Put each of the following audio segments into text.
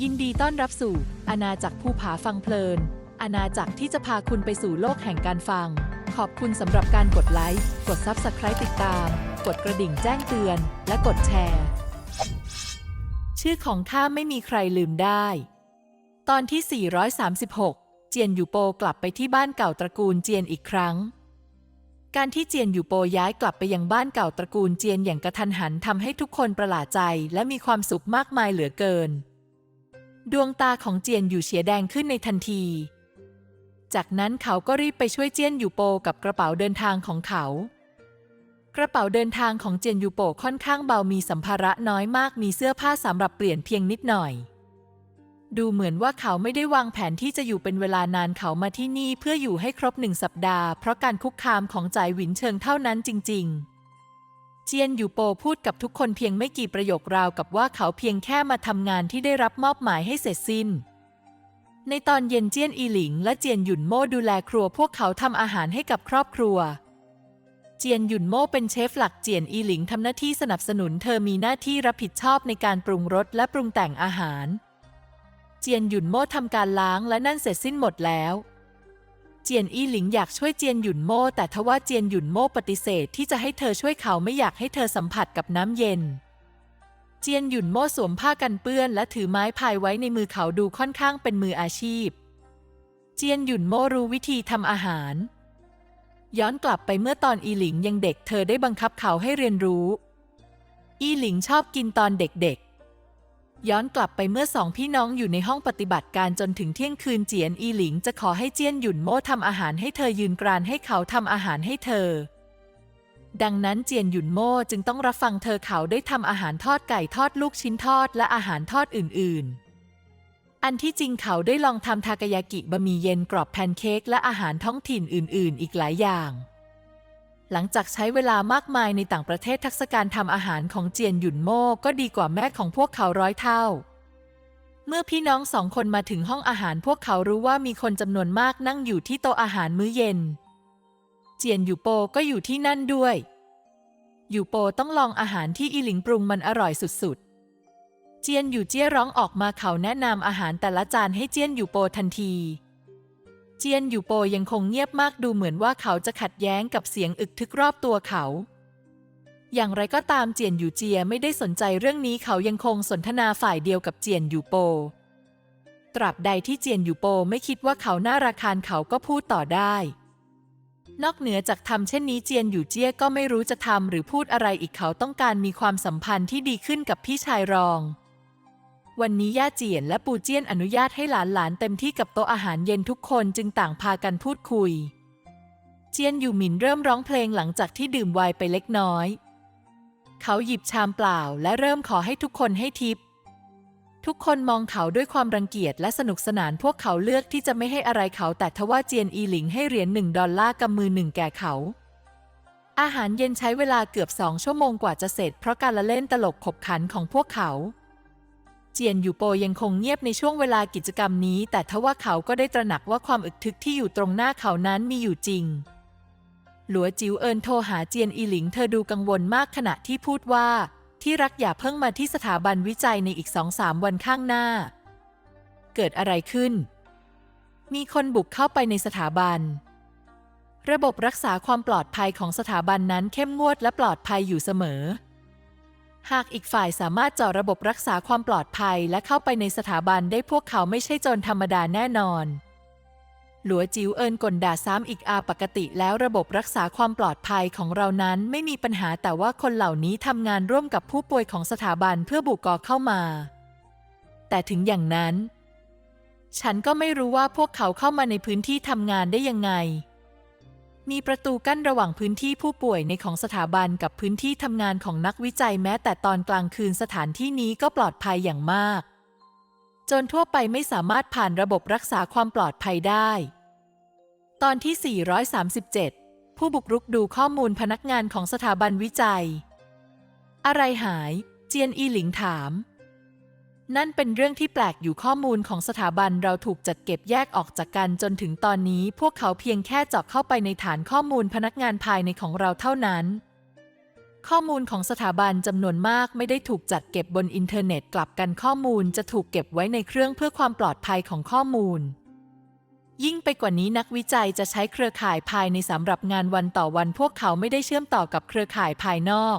ยินดีต้อนรับสู่อาณาจักรภูผาฟังเพลิน อาณาจักรที่จะพาคุณไปสู่โลกแห่งการฟัง ขอบคุณสำหรับการกดไลค์ กด Subscribe ติดตาม กดกระดิ่งแจ้งเตือน และกดแชร์ ชื่อของข้าไม่มีใครลืมได้ ตอนที่ 436 เจียนอยู่โปกลับไปที่บ้านเก่าตระกูลเจียนอีกครั้ง การที่เจียนอยู่โปย้ายกลับไปยังบ้านเก่าตระกูลเจียนอย่างกระทันหันทำให้ทุกคนประหลาดใจ และมีความสุขมากมายเหลือเกิน ดวงตาของเจียนอยู่เฉียแดงขึ้นในทันที จากนั้นเขาก็รีบไปช่วยเจียนอยู่โปกับกระเป๋าเดินทางของเขา กระเป๋าเดินทางของเจียนยูโปค่อนข้างเบามีสัมภาระน้อยมากมีเสื้อผ้าสำหรับเปลี่ยนเพียงนิดหน่อย ดูเหมือนว่าเขาไม่ได้วางแผนที่จะอยู่เป็นเวลานานเขามาที่นี่เพื่ออยู่ให้ครบหนึ่งสัปดาห์เพราะการคุกคามของจ่ายหวินเชิงเท่านั้นจริง ๆ เจียนอยู่โปพูดกับทุกคนเพียงไม่กี่ประโยคราวกับว่าเขาเพียงแค่มาทำงานที่ได้รับมอบหมายให้เสร็จสิ้น ในตอนเย็นเจียนอีหลิง และเจียนหยุนโม่ดูแลครัวพวกเขาทำอาหารให้กับครอบครัว เจียนหยุนโม่เป็นเชฟหลักเจียนอีหลิงทำหน้าที่สนับสนุนเธอมีหน้าที่รับผิดชอบในการปรุงรสและปรุงแต่งอาหาร เจียนหยุนโม่ทำการล้างและนั่นเสร็จสิ้นหมดแล้ว เจียนอีหลิงอยากช่วยเจียนหยุนโม่แต่ทว่าเจียนหยุนโม่ปฏิเสธที่จะให้เธอช่วยเขาไม่อยากให้เธอสัมผัสกับน้ำเย็น เจียนหยุนโม่สวมผ้ากันเปื้อนและถือไม้พายไว้ในมือเขาดูค่อนข้างเป็นมืออาชีพ เจียนหยุนโม่รู้วิธีทำอาหาร ย้อนกลับไปเมื่อตอนอีหลิงยังเด็กเธอได้บังคับเขาให้เรียนรู้ อีหลิงชอบกินตอนเด็กๆ ย้อนกลับไปเมื่อสองพี่น้องอยู่ในห้องปฏิบัติการจนถึงเที่ยงคืนเจียนอีหลิงจะขอให้เจียนหยุนโม่ทำอาหารให้เธอยืนกรานให้เขาทำอาหารให้เธอ ดังนั้นเจียนหยุนโม่จึงต้องรับฟังเธอเขาได้ทำอาหารทอดไก่ทอดลูกชิ้นทอดและอาหารทอดอื่น ๆ อันที่จริงเขาได้ลองทำทากายากิบะหมี่เย็นกรอบแพนเค้กและอาหารท้องถิ่นอื่น ๆ อีกหลายอย่าง หลังจากใช้เวลามากมายในต่างประเทศทักษการทำอาหารของเจียนหยุนโม่ก็ดีกว่าแม่ของพวกเขาร้อยเท่า เมื่อพี่น้องสองคนมาถึงห้องอาหารพวกเขารู้ว่ามีคนจำนวนมากนั่งอยู่ที่โต๊ะอาหารมื้อเย็น เจียนอยู่โปก็อยู่ที่นั่นด้วยอยู่โปต้องลองอาหารที่อีหลิงปรุงมันอร่อยสุดๆ เจียนอยู่เจี้ยร้องออกมาเขาแนะนำอาหารแต่ละจานให้เจียนอยู่โปทันที เจียนอยู่โปยังคงเงียบมากดูเหมือนว่าเขาจะขัดแย้งกับเสียงอึกทึกรอบตัวเขา อย่างไรก็ตามเจียนอยู่เจียไม่ได้สนใจเรื่องนี้เขายังคงสนทนาฝ่ายเดียวกับเจียนอยู่โป ตราบใดที่เจียนอยู่โปไม่คิดว่าเขาน่าราคานเขาก็พูดต่อได้นอกเหนือจากทำเช่นนี้เจียนอยู่เจี้ยก็ไม่รู้จะทำหรือพูดอะไรอีกเขาต้องการมีความสัมพันธ์ที่ดีขึ้นกับพี่ชายรอง วันนี้ย่าเจียนและปู่เจี้ยนอนุญาตให้หลานๆเต็มที่กับโต๊ะอาหารเย็นทุกคนจึงต่างพากันพูดคุย เจียนอยู่หมินเริ่มร้องเพลงหลังจากที่ดื่มไวน์ไปเล็กน้อย เขาหยิบชามเปล่าและเริ่มขอให้ทุกคนให้ทิป ทุกคนมองเขาด้วยความรังเกียจและสนุกสนานพวกเขาเลือกที่จะไม่ให้อะไรเขาแต่ทว่าเจียนอีหลิงให้เหรียญหนึ่งดอลลาร์กำมือหนึ่งแก่เขาอาหารเย็นใช้เวลาเกือบสองชั่วโมงกว่าจะเสร็จเพราะการละเล่นตลกขบขันของพวกเขา เจียนอยู่โปยังคงเงียบในช่วงเวลากิจกรรมนี้ แต่ทว่าเขาก็ได้ตระหนักว่าความอึกทึกที่อยู่ตรงหน้าเขานั้นมีอยู่จริง หลัวจิ๋วเอินโทรหาเจียนอีหลิงเธอดูกังวลมากขณะที่พูดว่า ที่รักอย่าเพิ่งมาที่สถาบันวิจัยในอีกสองสามวันข้างหน้า เกิดอะไรขึ้น มีคนบุกเข้าไปในสถาบัน ระบบรักษาความปลอดภัยของสถาบันนั้นเข้มงวดและปลอดภัยอยู่เสมอ หากอีกฝ่ายสามารถเจาะระบบรักษาความปลอดภัยและเข้าไปในสถาบันได้พวกเขาไม่ใช่โจรธรรมดาแน่นอน หลัวจิ๋วเอินกลด่าซ้ำอีกอาปกติแล้วระบบรักษาความปลอดภัยของเรานั้นไม่มีปัญหาแต่ว่าคนเหล่านี้ทำงานร่วมกับผู้ป่วยของสถาบันเพื่อบุกกอเข้ามา แต่ถึงอย่างนั้น ฉันก็ไม่รู้ว่าพวกเขาเข้ามาในพื้นที่ทำงานได้ยังไง มีประตูกั้นระหว่างพื้นที่ผู้ป่วยในของสถาบันกับพื้นที่ทำงานของนักวิจัยแม้แต่ตอนกลางคืนสถานที่นี้ก็ปลอดภัยอย่างมาก จนทั่วไปไม่สามารถผ่านระบบรักษาความปลอดภัยได้ ตอนที่ 437 ผู้บุกรุกดูข้อมูลพนักงานของสถาบันวิจัย อะไรหาย เจียนอีหลิงถาม นั่นเป็นเรื่องที่แปลกอยู่ข้อมูลของสถาบันเราถูกจัดเก็บแยกออกจากกันจนถึงตอนนี้ พวกเขาเพียงแค่เจาะเข้าไปในฐานข้อมูลพนักงานภายในของเราเท่านั้น ข้อมูลของสถาบันจำนวนมากไม่ได้ถูกจัดเก็บบนอินเทอร์เน็ตกลับกันข้อมูลจะถูกเก็บไว้ในเครื่องเพื่อความปลอดภัยของข้อมูล ยิ่งไปกว่านี้นักวิจัยจะใช้เครือข่ายภายในสำหรับงานวันต่อวัน พวกเขาไม่ได้เชื่อมต่อกับเครือข่ายภายนอก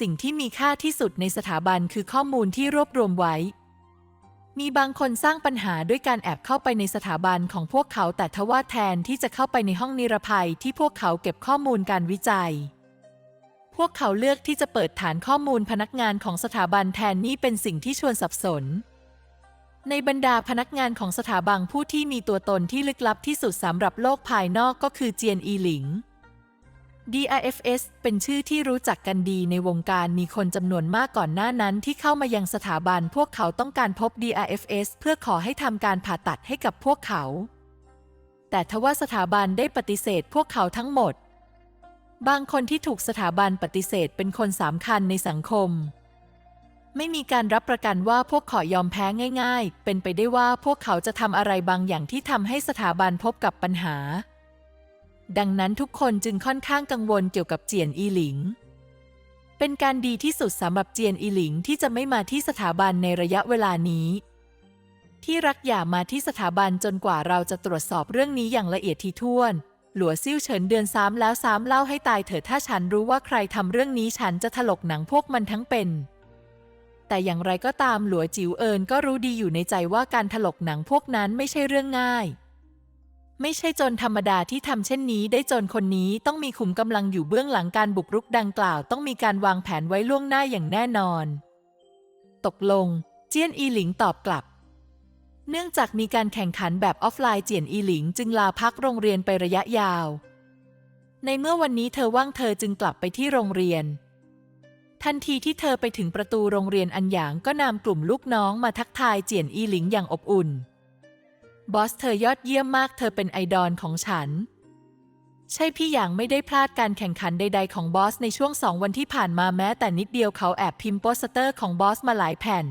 สิ่งที่มีค่าที่สุดในสถาบันคือข้อมูลที่รวบรวมไว้ มีบางคนสร้างปัญหาด้วยการแอบเข้าไปในสถาบันของพวกเขา แต่ทว่าแทนที่จะเข้าไปในห้องนิรภัยที่พวกเขาเก็บข้อมูลการวิจัย พวกเขาเลือกที่จะเปิดฐานข้อมูลพนักงานของสถาบันแทนนี่เป็นสิ่งที่ชวนสับสน ในบรรดาพนักงานของสถาบันผู้ที่มีตัวตนที่ลึกลับที่สุดสำหรับโลกภายนอกก็คือเจียนอีหลิง DIFS เป็นชื่อที่รู้จักกันดีในวงการมีคนจำนวนมากก่อนหน้านั้นที่เข้ามายังสถาบันพวกเขาต้องการพบ DIFS เพื่อขอให้ทำการผ่าตัดให้กับพวกเขา แต่ทว่าสถาบันได้ปฏิเสธพวกเขาทั้งหมด บางคนที่ถูกสถาบันปฏิเสธเป็นคนสำคัญในสังคม ไม่มีการรับประกันว่าพวกเขายอมแพ้ง่าย ๆ เป็นไปได้ว่าพวกเขาจะทำอะไรบางอย่างที่ทำให้สถาบันพบกับปัญหา ดังนั้นทุกคนจึงค่อนข้างกังวลเกี่ยวกับเจียนอีหลิง เป็นการดีที่สุดสำหรับเจียนอีหลิงที่จะไม่มาที่สถาบันในระยะเวลานี้ ที่รักอย่ามาที่สถาบันจนกว่าเราจะตรวจสอบเรื่องนี้อย่างละเอียดทีท่วน หลัวซิ่วเฉินเดือนซ้ำแล้วซ้ำเล่าให้ตายเถิดถ้าฉันรู้ว่าใครทำเรื่องนี้ฉันจะถลกหนังพวกมันทั้งเป็นแต่อย่างไรก็ตามหลัวจิ๋วเอินก็รู้ดีอยู่ในใจว่าการถลกหนังพวกนั้นไม่ใช่เรื่องง่าย ไม่ใช่โจรธรรมดาที่ทำเช่นนี้ได้โจรคนนี้ต้องมีขุมกำลังอยู่เบื้องหลังการบุกรุกดังกล่าวต้องมีการวางแผนไว้ล่วงหน้าอย่างแน่นอน ตกลง เจียนอีหลิงตอบกลับ เนื่องจากมีการแข่งขันแบบออฟไลน์เจียนอีหลิงจึงลาพักโรงเรียนไประยะยาว ในเมื่อวันนี้เธอว่างเธอจึงกลับไปที่โรงเรียน ทันทีที่เธอไปถึงประตูโรงเรียนอันหยางก็นำกลุ่มลูกน้องมาทักทายเจียนอีหลิงอย่างอบอุ่น บอสเธอยอดเยี่ยมมากเธอเป็นไอดอลของฉัน ใช่พี่หยางไม่ได้พลาดการแข่งขันใด ๆ ของบอสในช่วงสองวันที่ผ่านมาแม้แต่นิดเดียวเขาแอบพิมพ์โปสเตอร์ของบอสมาหลายแผ่น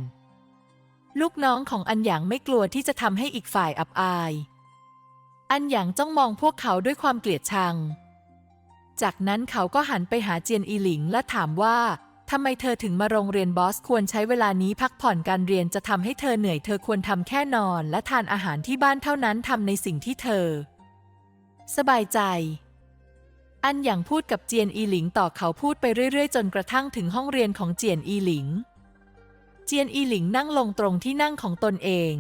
ลูกน้องของอันหยางไม่กลัวที่จะทำให้อีกฝ่ายอับอาย อันหยางจ้องมองพวกเขาด้วยความเกลียดชัง จากนั้นเขาก็หันไปหาเจียนอีหลิงและถามว่า ทำไมเธอถึงมาโรงเรียนบอสควรใช้เวลานี้พักผ่อนการเรียนจะทำให้เธอเหนื่อย เธอควรทำแค่นอนและทานอาหารที่บ้านเท่านั้นทำในสิ่งที่เธอ สบายใจ อันอย่างพูดกับเจียนอีหลิงต่อเขาพูดไปเรื่อย ๆ จนกระทั่งถึงห้องเรียนของเจียนอีหลิง เจียนอีหลิงนั่งลงตรงที่นั่งของตนเอง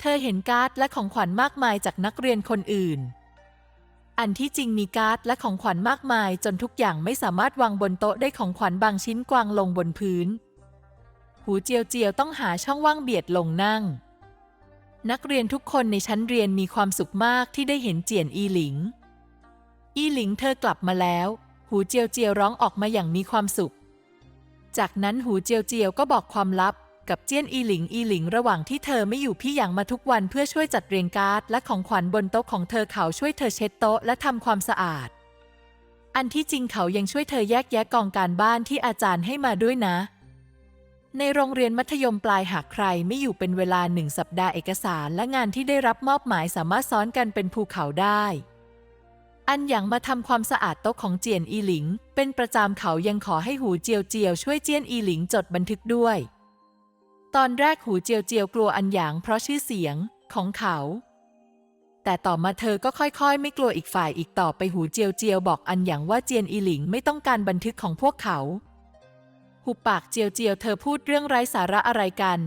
เธอเห็นการ์ดและของขวัญมากมายจากนักเรียนคนอื่น อันที่จริงมีการ์ดและของขวัญมากมาย จนทุกอย่างไม่สามารถวางบนโต๊ะได้ของขวัญบางชิ้นกวางลงบนพื้น หูเจียวเจียวต้องหาช่องว่างเบียดลงนั่ง นักเรียนทุกคนในชั้นเรียนมีความสุขมากที่ได้เห็นเจียนอีหลิง อีหลิงเธอกลับมาแล้ว หูเจียวเจียวร้องออกมาอย่างมีความสุข จากนั้นหูเจียวเจียวก็บอกความลับ กับเจี้ยนอีหลิงอีหลิงระหว่างที่เธอไม่อยู่พี่หยางมาทุกวันเพื่อช่วยจัดเรียงการ์ดและของขวัญบนโต๊ะของเธอเขาช่วยเธอเช็ดโต๊ะและทำความสะอาด อันที่จริงเขายังช่วยเธอแยกแยะกองการบ้านที่อาจารย์ให้มาด้วยนะ ในโรงเรียนมัธยมปลายหากใครไม่อยู่เป็นเวลาหนึ่งสัปดาห์เอกสารและงานที่ได้รับมอบหมายสามารถซ้อนกันเป็นภูเขาได้อันหยางมาทำความสะอาดโต๊ะของเจียนอีหลิง เป็นประจำเขายังขอให้หูเจียวเจียวช่วยเจียนอีหลิงจดบันทึกด้วย ตอนแรกหูเจียวเจียวกลัวอันหยางเพราะชื่อเสียงของเขา แต่ต่อมาเธอก็ค่อยๆ ไม่กลัวอีกฝ่ายอีกต่อไปหูเจียวเจียวบอกอันหยางว่าเจียนอีหลิงไม่ต้องการบันทึกของพวกเขาหูปากเจียวเจียวเธอพูดเรื่องไร้สาระอะไรกัน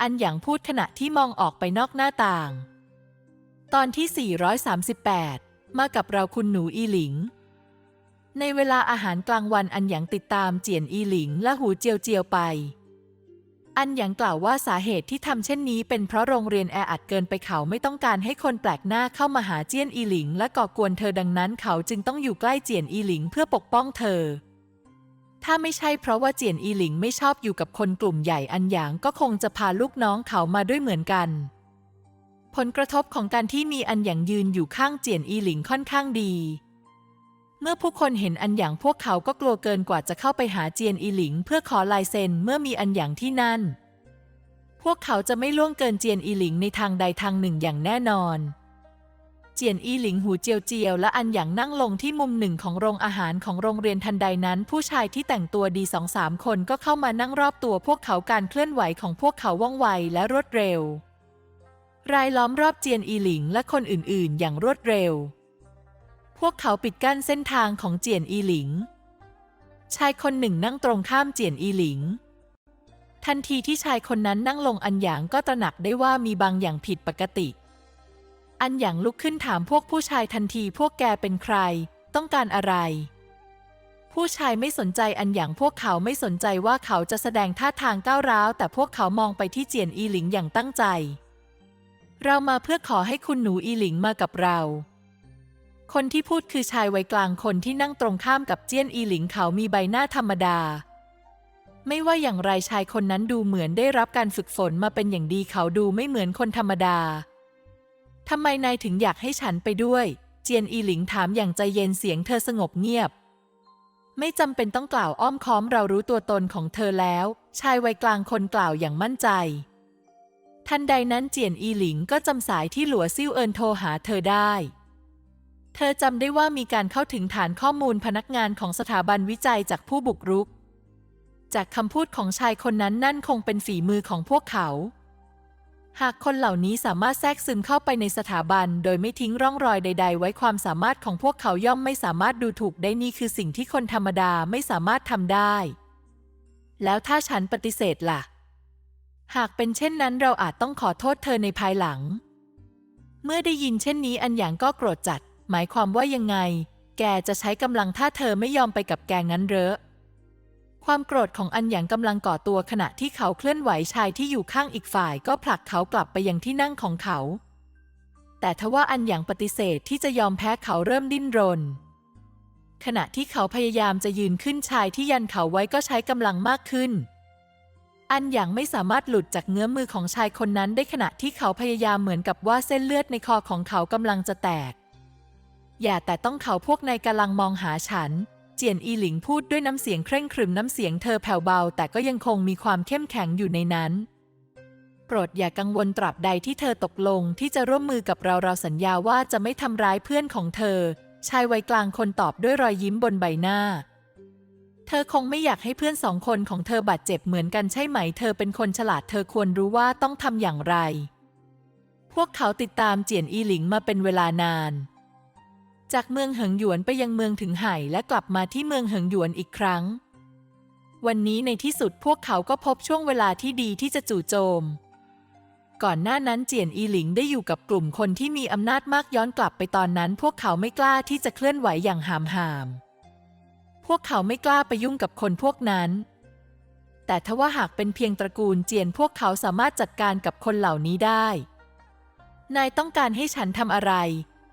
อันหยางพูดขณะที่มองออกไปนอกหน้าต่าง ตอนที่ 438 มากับเราคุณหนูอีหลิงในเวลาอาหารกลางวันอันหยางติดตามเจียนอีหลิงและหูเจียวเจียวไป อันหยางกล่าวว่าสาเหตุที่ทำเช่นนี้ เป็นเพราะโรงเรียนแออัดเกินไปเขาไม่ต้องการให้คนแปลกหน้าเข้ามาหาเจียนอีหลิง และก่อกวนเธอดังนั้น เขาจึงต้องอยู่ใกล้เจียนอีหลิงเพื่อปกป้องเธอ ถ้าไม่ใช่เพราะว่าเจียนอีหลิงไม่ชอบอยู่กับคนกลุ่มใหญ่อันหยางก็คงจะพาลูกน้องเขามาด้วยเหมือนกัน ผลกระทบของการที่มีอันหยางยืนอยู่ข้างเจียนอีหลิงค่อนข้างดี เมื่อผู้คนเห็นอันหยางพวกเขาก็กลัวเกินกว่าจะเข้าไปหาเจียนอีหลิง เพื่อขอลายเซ็นเมื่อมีอันหยางที่นั่น พวกเขาจะไม่ล่วงเกินเจียนอีหลิงในทางใดทางหนึ่งอย่างแน่นอน เจียนอีหลิงหูเจียวเจียวและอันหยางนั่งลงที่มุมหนึ่งของโรงอาหารของโรงเรียนทันใดนั้น ผู้ชายที่แต่งตัวดีสองสามคนก็เข้ามานั่งรอบตัวพวกเขาการเคลื่อนไหวของพวกเขาว่องไวและรวดเร็ว รายล้อมรอบเจียนอีหลิงและคนอื่นๆ อย่างรวดเร็ว วกเขาปิดกั้นเส้นทางของเจียนอีหลิง ชายคนหนึ่งนั่งตรงข้ามเจียนอีหลิง ทันทีที่ชายคนนั้นนั่งลงอันหยางก็ตระหนักได้ว่ามีบางอย่างผิดปกติ อันหยางลุกขึ้นถามพวกผู้ชายทันทีพวกแกเป็นใคร ต้องการอะไร ผู้ชายไม่สนใจอันหยางพวกเขาไม่สนใจว่าเขาจะแสดงท่าทางก้าวร้าว แต่พวกเขามองไปที่เจียนอีหลิงอย่างตั้งใจ เรามาเพื่อขอให้คุณหนูอีหลิงมากับเรา คนที่พูดคือชายวัยกลางคนที่นั่งตรงข้ามกับเจี้ยนอีหลิงเขามีใบหน้าธรรมดา ไม่ว่าอย่างไรชายคนนั้นดูเหมือนได้รับการฝึกฝนมาเป็นอย่างดีเขาดูไม่เหมือนคนธรรมดาทำไมนายถึงอยากให้ฉันไปด้วย เจียนอีหลิงถามอย่างใจเย็นเสียงเธอสงบเงียบ ไม่จำเป็นต้องกล่าวอ้อมค้อมเรารู้ตัวตนของเธอแล้ว ชายวัยกลางคนกล่าวอย่างมั่นใจ ทันใดนั้นเจียนอีหลิงก็จำสายที่หลัวซิ่วเอินโทรหาเธอได้ เธอจำได้ว่ามีการเข้าถึงฐานข้อมูลพนักงานของสถาบันวิจัยจากผู้บุกรุก จากคำพูดของชายคนนั้นนั่นคงเป็นฝีมือของพวกเขา หากคนเหล่านี้สามารถแทรกซึมเข้าไปในสถาบัน โดยไม่ทิ้งร่องรอยใด ๆ ไว้ความสามารถของพวกเขาย่อมไม่สามารถดูถูกได้นี่คือสิ่งที่คนธรรมดาไม่สามารถทำได้ แล้วถ้าฉันปฏิเสธล่ะ หากเป็นเช่นนั้นเราอาจต้องขอโทษเธอในภายหลัง เมื่อได้ยินเช่นนี้อันหยางก็โกรธจัด หมายความว่ายังไง แกจะใช้กำลังถ้าเธอไม่ยอมไปกับแกงั้นเหรอ ความโกรธของอันหยางกำลังก่อตัวขณะที่เขาเคลื่อนไหวชายที่อยู่ข้างอีกฝ่าย ก็ผลักเขากลับไปยังที่นั่งของเขา แต่ทว่าอันหยางปฏิเสธที่จะยอมแพ้เขาเริ่มดิ้นรน ขณะที่เขาพยายามจะยืนขึ้นชายที่ยันเขาไว้ก็ใช้กำลังมากขึ้นอันหยางไม่สามารถหลุดจากเงื้อมือของชายคนนั้นได้ขณะที่เขาพยายามเหมือนกับว่าเส้นเลือดในคอของเขากำลังจะแตก อย่าแต่ต้องเขาพวกนายกำลังมองหาฉัน เจียนอีหลิงพูดด้วยน้ำเสียงเคร่งครึมน้ำเสียงเธอแผ่วเบา แต่ก็ยังคงมีความเข้มแข็งอยู่ในนั้น โปรดอย่ากังวลตราบใดที่เธอตกลงที่จะร่วมมือกับเราเราสัญญาว่าจะไม่ทำร้ายเพื่อนของเธอ ชายวัยกลางคนตอบด้วยรอยยิ้มบนใบหน้า เธอคงไม่อยากให้เพื่อนสองคนของเธอบาดเจ็บเหมือนกันใช่ไหม เธอเป็นคนฉลาดเธอควรรู้ว่าต้องทำอย่างไร พวกเขาติดตามเจียนอีหลิงมาเป็นเวลานาน จากเมืองเหิงหยวนไปยังเมืองถึงไห่และกลับมาที่เมืองเหิงหยวนอีกครั้ง วันนี้ในที่สุดพวกเขาก็พบช่วงเวลาที่ดีที่จะจู่โจม ก่อนหน้านั้นเจียนอีหลิงได้อยู่กับกลุ่มคนที่มีอำนาจมากย้อนกลับไปตอนนั้น พวกเขาไม่กล้าที่จะเคลื่อนไหวอย่างหามหาม พวกเขาไม่กล้าไปยุ่งกับคนพวกนั้น แต่ทว่าหากเป็นเพียงตระกูลเจียนพวกเขาสามารถจัดการกับคนเหล่านี้ได้ นายต้องการให้ฉันทำอะไร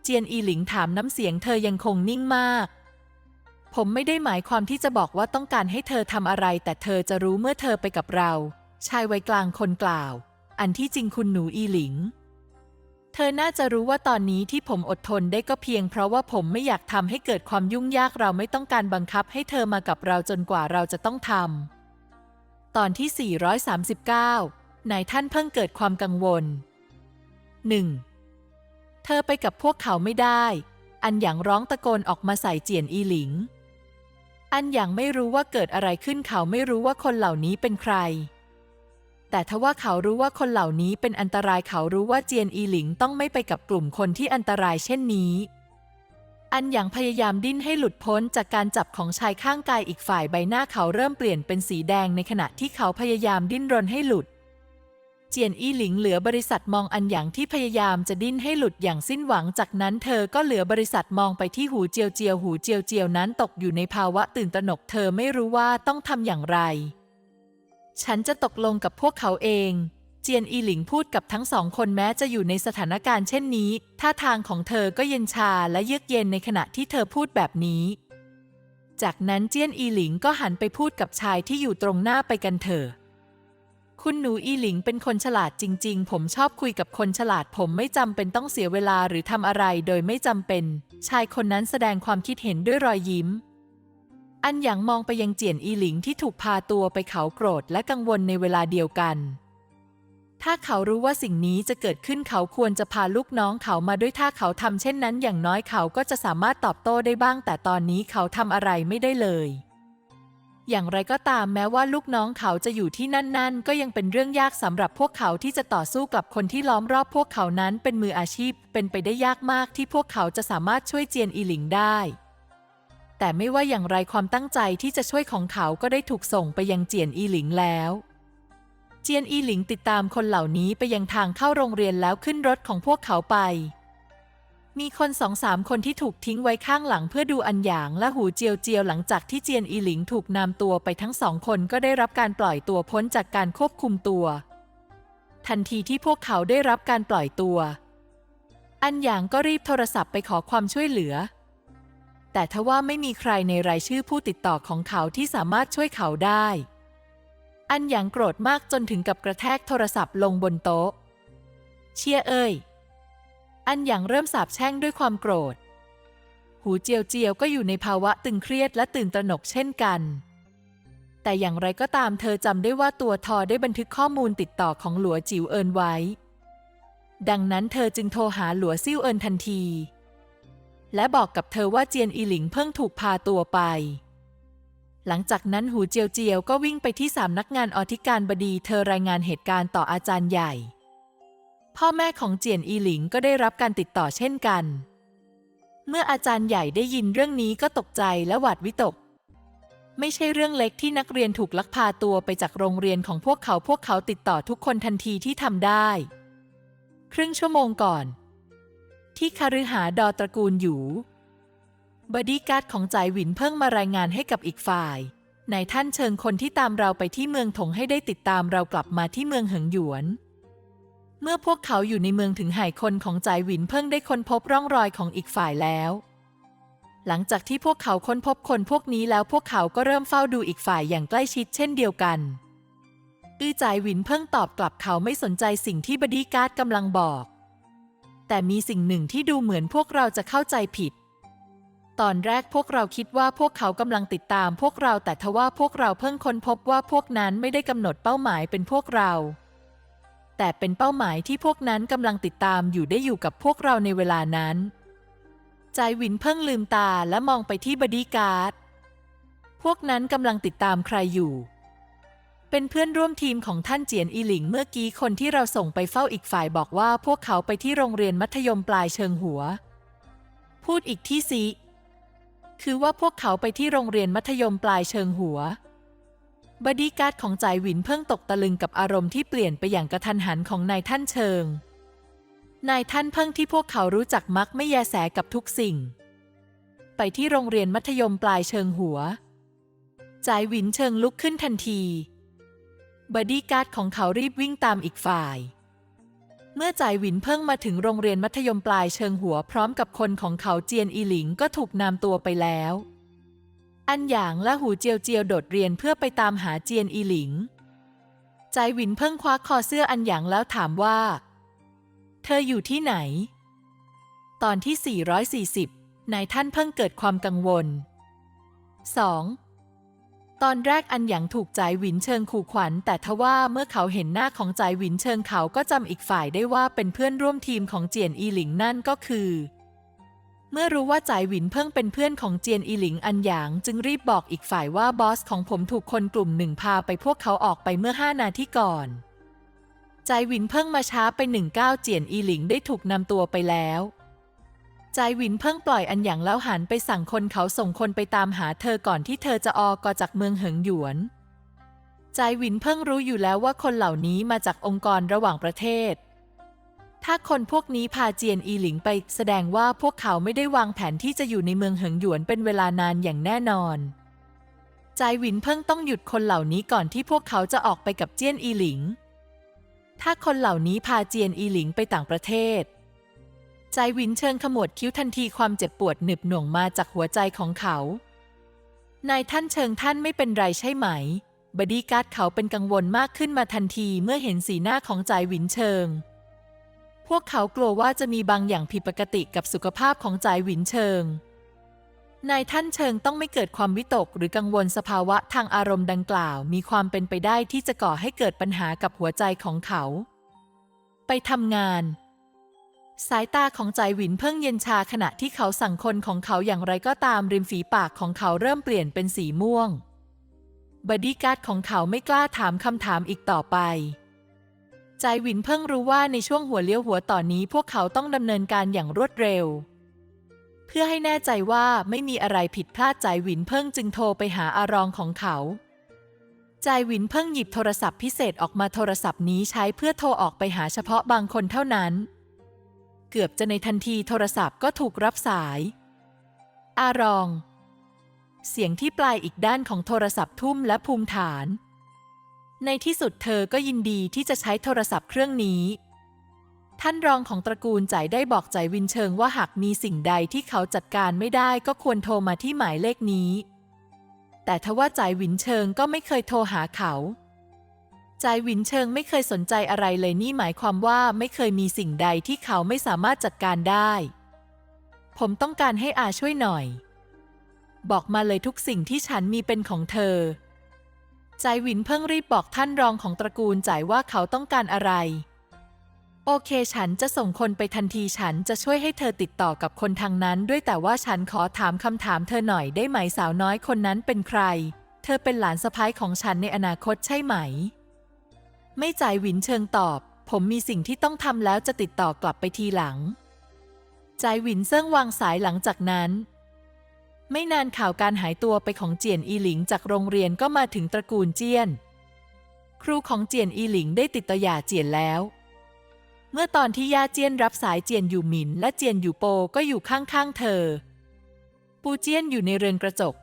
เจียนอีหลิงถามน้ำเสียงเธอยังคงนิ่งมาก ผมไม่ได้หมายความที่จะบอกว่าต้องการให้เธอทำอะไร แต่เธอจะรู้เมื่อเธอไปกับเรา ชายวัยกลางคนกล่าว อันที่จริงคุณหนูอีหลิง เธอน่าจะรู้ว่าตอนนี้ที่ผมอดทนได้ก็เพียงเพราะว่าผมไม่อยากทำให้เกิดความยุ่งยากเราไม่ต้องการบังคับให้เธอมากับเราจนกว่าเราจะต้องทำตอนที่ 439นายท่านเพิ่งเกิดความกังวล 1. เธอไปกับพวกเขาไม่ได้ อันหยางร้องตะโกนออกมาใส่เจียนอีหลิง อันหยางไม่รู้ว่าเกิดอะไรขึ้นเขาไม่รู้ว่าคนเหล่านี้เป็นใคร แต่ทว่าเขารู้ว่าคนเหล่านี้เป็นอันตรายเขารู้ว่าเจียนอีหลิงต้องไม่ไปกับกลุ่มคนที่อันตรายเช่นนี้ อันหยางพยายามดิ้นให้หลุดพ้นจากการจับของชายข้างกายอีกฝ่ายใบหน้าเขาเริ่มเปลี่ยนเป็นสีแดงในขณะที่เขาพยายามดิ้นรนให้หลุด เจียนอี้หลิงเหลือบริษัทมองอันหยางที่พยายามจะดิ้นให้หลุดอย่างสิ้นหวัง จากนั้นเธอก็เหลือบริษัทมองไปที่หูเจียวเจียวหูเจียวเจียวนั้นตกอยู่ในภาวะตื่นตระหนกเธอไม่รู้ว่าต้องทำอย่างไร ฉันจะตกลงกับพวกเขาเอง เจียนอีหลิงพูดกับทั้งสองคนแม้จะอยู่ในสถานการณ์เช่นนี้ ท่าทางของเธอก็เย็นชาและเยือกเย็นในขณะที่เธอพูดแบบนี้ จากนั้นเจียนอีหลิงก็หันไปพูดกับชายที่อยู่ตรงหน้าไปกันเถอะ คุณหนูอีหลิงเป็นคนฉลาดจริง ๆ ผมชอบคุยกับคนฉลาด ผมไม่จำเป็นต้องเสียเวลาหรือทำอะไรโดยไม่จำเป็น ชายคนนั้นแสดงความคิดเห็นด้วยรอยยิ้ม อันหยางมองไปยังเจียนอีหลิงที่ถูกพาตัวไปเขาโกรธและกังวลในเวลาเดียวกัน ถ้าเขารู้ว่าสิ่งนี้จะเกิดขึ้นเขาควรจะพาลูกน้องเขามาด้วยถ้าเขาทำเช่นนั้นอย่างน้อยเขาก็จะสามารถตอบโต้ได้บ้าง แต่ตอนนี้เขาทำอะไรไม่ได้เลย อย่างไรก็ตามแม้ว่าลูกน้องเขาจะอยู่ที่นั่น ๆ ก็ยังเป็นเรื่องยากสำหรับพวกเขาที่จะต่อสู้กับคนที่ล้อมรอบพวกเขานั้นเป็นมืออาชีพ เป็นไปได้ยากมากที่พวกเขาจะสามารถช่วยเจียนอีหลิงได้ แต่ไม่ว่าอย่างไรความตั้งใจที่จะช่วยของเขาก็ได้ถูกส่งไปยังเจียนอีหลิงแล้วเจียนอีหลิงติดตามคนเหล่านี้ไปยังทางเข้าโรงเรียนแล้วขึ้นรถของพวกเขาไป มีคนสองสามคนที่ถูกทิ้งไว้ข้างหลังเพื่อดูอันหยางและหูเจียวเจียวหลังจากที่เจียนอีหลิงถูกนำตัวไปทั้งสองคนก็ได้รับการปล่อยตัวพ้นจากการควบคุมตัว ทันทีที่พวกเขาได้รับการปล่อยตัว อันหยางก็รีบโทรศัพท์ไปขอความช่วยเหลือ แต่ทว่าไม่มีใครในรายชื่อผู้ติดต่อของเขาที่สามารถช่วยเขาได้ อันหยางโกรธมากจนถึงกับกระแทกโทรศัพท์ลงบนโต๊ะ เชียเอ้ย อันหยางเริ่มสาบแช่งด้วยความโกรธ หูเจียวเจียวก็อยู่ในภาวะตึงเครียดและตื่นตระหนกเช่นกัน แต่อย่างไรก็ตามเธอจำได้ว่าตัวทอได้บันทึกข้อมูลติดต่อของหลัวจิ๋วเอินไว้ ดังนั้นเธอจึงโทรหาหลัวซิ่วเอินทันที และบอกกับเธอว่าเจียนอีหลิงเพิ่งถูกพาตัวไปหลังจากนั้นหูเจียวเจียวก็วิ่งไปที่สำนักงานอธิการบดีเธอรายงานเหตุการณ์ต่ออาจารย์ใหญ่ พ่อแม่ของเจียนอีหลิงก็ได้รับการติดต่อเช่นกัน เมื่ออาจารย์ใหญ่ได้ยินเรื่องนี้ก็ตกใจและหวาดวิตก ไม่ใช่เรื่องเล็กที่นักเรียนถูกลักพาตัวไปจากโรงเรียนของพวกเขาพวกเขาติดต่อทุกคนทันทีที่ทำได้ ครึ่งชั่วโมงก่อน ที่คฤหาสน์ดอตระกูลอยู่บอดี้การ์ดของจ่ายหวินเพิ่งมารายงานให้กับอีกฝ่ายนายท่านเชิญคนที่ตามเราไปที่เมืองถงให้ได้ติดตามเรากลับมาที่เมืองเหิงหยวน เมื่อพวกเขาอยู่ในเมืองถึงหายคนของจ่ายหวินเพิ่งได้ค้นพบร่องรอยของอีกฝ่ายแล้ว หลังจากที่พวกเขาค้นพบคนพวกนี้แล้วพวกเขาก็เริ่มเฝ้าดูอีกฝ่ายอย่างใกล้ชิดเช่นเดียวกันอือจ่ายหวินเพิ่งตอบกลับเขาไม่สนใจสิ่งที่บดีการ์ดกำลังบอก แต่มีสิ่งหนึ่งที่ดูเหมือนพวกเราจะเข้าใจผิด ตอนแรกพวกเราคิดว่าพวกเขากำลังติดตามพวกเราแต่ทว่าพวกเราเพิ่งค้นพบว่าพวกนั้นไม่ได้กำหนดเป้าหมายเป็นพวกเรา แต่เป็นเป้าหมายที่พวกนั้นกำลังติดตามอยู่ได้อยู่กับพวกเราในเวลานั้นใจหวินเพิ่งลืมตาและมองไปที่บอดี้การ์ด พวกนั้นกำลังติดตามใครอยู่ เป็นเพื่อนร่วมทีมของท่านเจียนอีหลิงเมื่อกี้คนที่เราส่งไปเฝ้าอีกฝ่ายบอกว่าพวกเขาไปที่โรงเรียนมัธยมปลายเชิงหัว พูดอีกที่สิคือว่าพวกเขาไปที่โรงเรียนมัธยมปลายเชิงหัว บอดี้การ์ดของจ่ายหวินเพิ่งตกตะลึงกับอารมณ์ที่เปลี่ยนไปอย่างกระทันหันของนายท่านเชิง นายท่านเพิ่งที่พวกเขารู้จักมักไม่แยแสกับทุกสิ่ง ไปที่โรงเรียนมัธยมปลายเชิงหัว จ่ายหวินเชิงลุกขึ้นทันทีบอดี้การ์ดของเขารีบวิ่งตามอีกฝ่าย เมื่อจ่ายหวินเพิ่งมาถึงโรงเรียนมัธยมปลายเชิงหัวพร้อมกับคนของเขาเจียนอีหลิงก็ถูกนำตัวไปแล้ว อันหยางและหูเจียวเจียวโดดเรียนเพื่อไปตามหาเจียนอีหลิง ใจหวินเพิ่งคว้าคอเสื้ออันหยางแล้วถามว่า เธออยู่ที่ไหน ตอนที่ 440 นายท่านเพิ่งเกิดความกังวล 2. ตอนแรกอันหยางถูกใจหวินเชิงขู่ขวัญ แต่ทว่าเมื่อเขาเห็นหน้าของใจหวินเชิงเขาก็จำอีกฝ่ายได้ว่าเป็นเพื่อนร่วมทีมของเจียนอีหลิงนั่นก็คือ เมื่อรู้ว่าจ่ายหวินเพิ่งเป็นเพื่อนของเจียนอีหลิงอันหยาง จึงรีบบอกอีกฝ่ายว่าบอสของผมถูกคนกลุ่มหนึ่งพาไปพวกเขาออกไปเมื่อห้านาทีก่อนจ่ายหวินเพิ่งมาช้าไปหนึ่งก้าวเจียนอีหลิงได้ถูกนำตัวไปแล้วจ่ายหวินเพิ่งปล่อยอันหยางแล้วหันไปสั่งคนเขาส่งคนไปตามหาเธอก่อนที่เธอจะออกอจากเมืองเหิงหยวนจ่ายหวินเพิ่งรู้อยู่แล้วว่าคนเหล่านี้มาจากองค์กรระหว่างประเทศ ถ้าคนพวกนี้พาเจียนอีหลิงไปแสดงว่าพวกเขาไม่ได้วางแผนที่จะอยู่ในเมืองเหิงหยวนเป็นเวลานานอย่างแน่นอน จายหวินเพิ่งต้องหยุดคนเหล่านี้ก่อนที่พวกเขาจะออกไปกับเจียนอีหลิง ถ้าคนเหล่านี้พาเจียนอีหลิงไปต่างประเทศใจหวินเชิงขมวดคิ้วทันทีความเจ็บปวดหนึบหน่วงมาจากหัวใจของเขา นายท่านเชิงท่านไม่เป็นไรใช่ไหม บดีการ์ดเขาเป็นกังวลมากขึ้นมาทันทีเมื่อเห็นสีหน้าของใจหวินเชิง วกเขากลัวว่าจะมีบางอย่างผิดปกติกับสุขภาพของใจหวินเชิง นายท่านเชิงต้องไม่เกิดความวิตกหรือกังวลสภาวะทางอารมณ์ดังกล่าว มีความเป็นไปได้ที่จะก่อให้เกิดปัญหากับหัวใจของเขา ไปทำงาน สายตาของใจายหวินเพิ่งเย็นชาขณะที่เขาสั่งคนของเขาอย่างไรก็ตามริมฝีปากของเขาเริ่มเปลี่ยนเป็นสีม่วงบอดี้การ์ดของเขาไม่กล้าถามคำถามอีกต่อไป ใจหวินเพิ่งรู้ว่าในช่วงหัวเลี้ยวหัวต่อนนี้พวกเขาต้องดำเนินการอย่างรวดเร็ว เพื่อให้แน่ใจว่าไม่มีอะไรผิดพลาดใจหวินเพิ่งจึงโทรไปหาอารองของเขาใจายหวินเพิ่งหยิบโทรศัพท์พิเศษออกมาโทรศัพท์นี้ใช้เพื่อโทรออกไปหาเฉพาะบางคนเท่านั้น เกือบจะในทันทีโทรศัพท์ก็ถูกรับสาย อารอง เสียงที่ปลายอีกด้านของโทรศัพท์ทุ่มและภูมิฐาน ในที่สุดเธอก็ยินดีที่จะใช้โทรศัพท์เครื่องนี้ ท่านรองของตระกูลใจายได้บอกใจายวินเชิงว่าหากมีสิ่งใดที่เขาจัดการไม่ได้ก็ควรโทรมาที่หมายเลขนี้ แต่ทว่าใจายวินเชิงก็ไม่เคยโทรหาเขาใจายวินเชิงไม่เคยสนใจอะไรเลยนี่หมายความว่าไม่เคยมีสิ่งใดที่เขาไม่สามารถจัดการได้ ผมต้องการให้อาช่วยหน่อย บอกมาเลยทุกสิ่งที่ฉันมีเป็นของเธอ จายหวินเพิ่งรีบบอกท่านรองของตระกูลจ่ายว่าเขาต้องการอะไร โอเคฉันจะส่งคนไปทันทีฉันจะช่วยให้เธอติดต่อกับคนทางนั้น ด้วยแต่ว่าฉันขอถามคำถามเธอหน่อยได้ไหมสาวน้อยคนนั้นเป็นใคร เธอเป็นหลานสะพ้ายของฉันในอนาคตใช่ไหม ไม่จ่ายหวินเชิงตอบ ผมมีสิ่งที่ต้องทำแล้วจะติดต่อกลับไปทีหลังใจายหวินเซิ่งวางสายหลังจากนั้น ไม่นานข่าวการหายตัวไปของเจียนอีหลิงจากโรงเรียนก็มาถึงตระกูลเจียน ครูของเจียนอีหลิงได้ติดต่อหย่าเจียนแล้ว เมื่อตอนที่ย่าเจียนรับสายเจียนอยู่หมินและเจียนอยู่โปก็อยู่ข้างๆเธอ ปูเจียนอยู่ในเรือนกระจก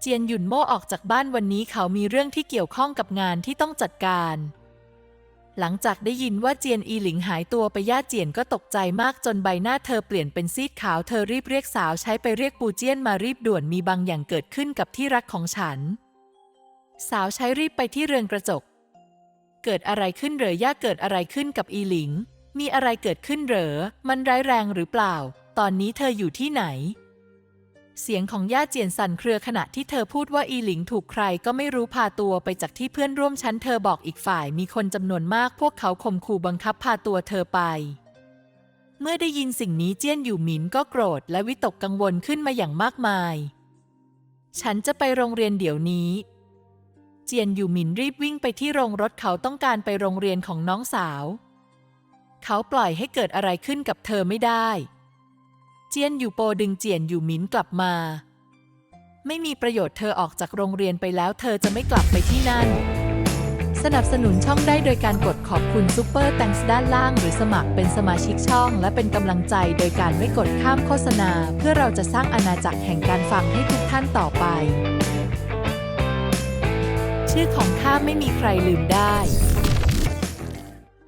เจียนหยุนโม่ออกจากบ้านวันนี้เขามีเรื่องที่เกี่ยวข้องกับงานที่ต้องจัดการ หลังจากได้ยินว่าเจียนอีหลิงหายตัวไปย่าเจียนก็ตกใจมากจนใบหน้าเธอเปลี่ยนเป็นซีดขาวเธอรีบเรียกสาวใช้ไปเรียกปูเจียนมารีบด่วนมีบางอย่างเกิดขึ้นกับที่รักของฉัน สาวใช้รีบไปที่เรือนกระจก เกิดอะไรขึ้นเหรอย่าเกิดอะไรขึ้นกับอีหลิง มีอะไรเกิดขึ้นเหรอ มันร้ายแรงหรือเปล่า ตอนนี้เธออยู่ที่ไหน เสียงของย่าเจียนสั่นเครือขณะที่เธอพูดว่าอีหลิงถูกใครก็ไม่รู้พาตัวไปจากที่เพื่อนร่วมชั้นเธอบอกอีกฝ่ายมีคนจำนวนมากพวกเขาข่มขู่บังคับพาตัวเธอไป เมื่อได้ยินสิ่งนี้เจี้ยนอยู่หมินก็โกรธและวิตกกังวลขึ้นมาอย่างมากมาย ฉันจะไปโรงเรียนเดี๋ยวนี้ เจียนอยู่หมินรีบวิ่งไปที่โรงรถเขาต้องการไปโรงเรียนของน้องสาว เขาปล่อยให้เกิดอะไรขึ้นกับเธอไม่ได้ จียนอยู่โปดึงเจียนอยู่หมินกลับมา ไม่มีประโยชน์เธอออกจากโรงเรียนไปแล้ว เธอจะไม่กลับไปที่นั่น สนับสนุนช่องได้โดยการกดขอบคุณซูเปอร์แตงส์ด้านล่าง หรือสมัครเป็นสมาชิกช่อง และเป็นกำลังใจโดยการไม่กดข้ามโฆษณา เพื่อเราจะสร้างอาณาจักรแห่งการฟังให้ทุกท่านต่อไป ชื่อของข้าไม่มีใครลืมได้